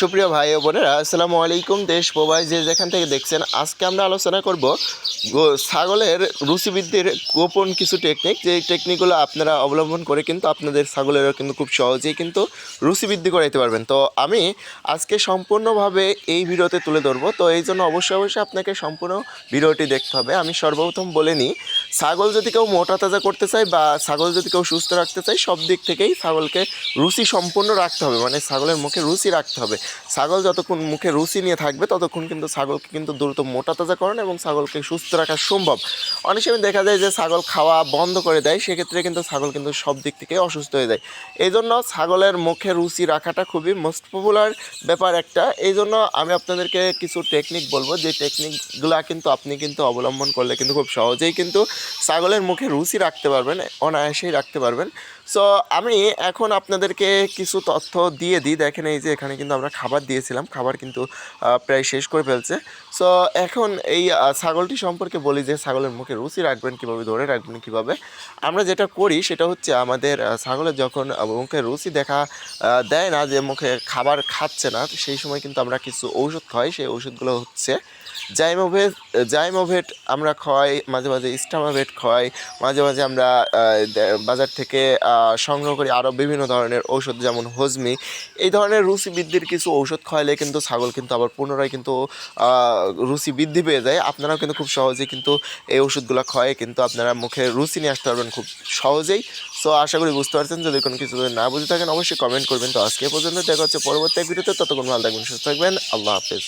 সুপ্রিয় ভাই ও বোনেরা, আসসালামু আলাইকুম দেশ প্রবাস, যে যেখান থেকে দেখছেন, আজকে আমরা আলোচনা করব ছাগলের রুচিবৃদ্ধির গোপন কিছু টেকনিক যে টেকনিকগুলো আপনারা অবলম্বন করে কিন্তু আপনাদের ছাগলেরও কিন্তু খুব সহজেই কিন্তু রুচিবৃদ্ধি করাইতে পারবেন। তো আমি আজকে সম্পূর্ণভাবে এই ভিডিওতে তুলে ধরবো, তো এই জন্য অবশ্যই অবশ্যই আপনাকে সম্পূর্ণ ভিডিওটি দেখতে হবে। আমি সর্বপ্রথম বলে নিই ছাগল যদি কেউ মোটা তাজা করতে চায় বা ছাগল যদি কেউ সুস্থ রাখতে চায়, সব দিক থেকেই ছাগলকে রুচি সম্পূর্ণ রাখতে হবে। মানে ছাগলের মুখে রুচি রাখতে হবে। ছাগল যতক্ষণ মুখে রুচি নিয়ে থাকবে, ততক্ষণ কিন্তু ছাগলকে কিন্তু দ্রুত মোটা তাজা করেন এবং ছাগলকে সুস্থ রাখা সম্ভব। অনেক সময় দেখা যায় যে ছাগল খাওয়া বন্ধ করে দেয়, সেক্ষেত্রে কিন্তু ছাগল কিন্তু সব দিক থেকে অসুস্থ হয়ে যায়। এই জন্য ছাগলের মুখে রুচি রাখাটা খুবই মোস্ট পপুলার ব্যাপার একটা। এই জন্য আমি আপনাদেরকে কিছু টেকনিক বলব। যে টেকনিকগুলো কিন্তু আপনি কিন্তু অবলম্বন করলে কিন্তু খুব সহজেই কিন্তু ছাগলের মুখে রুচি রাখতে পারবেন, অনায়াসেই রাখতে পারবেন। সো আমি এখন আপনাদেরকে কিছু তথ্য দিয়ে দিই। দেখেন এই যে এখানে কিন্তু আমরা খাবার দিয়েছিলাম। খাবার কিন্তু প্রায় শেষ করে ফেলছে। সো এখন এই ছাগলটি সম্পর্কে বলি যে ছাগলের মুখে রুচি রাখবেন কীভাবে, ধরে রাখবেন কীভাবে। আমরা যেটা করি সেটা হচ্ছে আমাদের ছাগলের যখন মুখে রুচি দেখা দেয় না যে মুখে খাবার খাচ্ছে না, সেই সময় কিন্তু আমরা কিছু ঔষধ খাই। সেই ঔষধগুলো হচ্ছে জাইমোভেট জাইমোভেট আমরা খাওয়াই, মাঝে মাঝে স্টামাভেট খাওয়াই, মাঝে মাঝে আমরা বাজার থেকে সংগ্রহ করি আরও বিভিন্ন ধরনের ঔষধ, যেমন হজমি। এই ধরনের রুচি বৃদ্ধির কিছু ঔষধ খাওয়ালে কিন্তু ছাগল কিন্তু আবার পুনরায় কিন্তু রুচি বৃদ্ধি পেয়ে যায়। আপনারাও কিন্তু খুব সহজেই কিন্তু এই ওষুধগুলো খাওয়াই কিন্তু আপনারা মুখে রুচি নিয়ে আসতে পারবেন খুব সহজেই। সো, আশা করি বুঝতে পারছেন, যদি কোনো কিছু যদি না বুঝে থাকেন, অবশ্যই কমেন্ট করবেন। তো আজকে পর্যন্ত দেখা হচ্ছে পরবর্তী ভিডিওতে, ততক্ষণ ভালো থাকবেন, সুস্থ থাকবেন, আল্লাহ হাফেজ।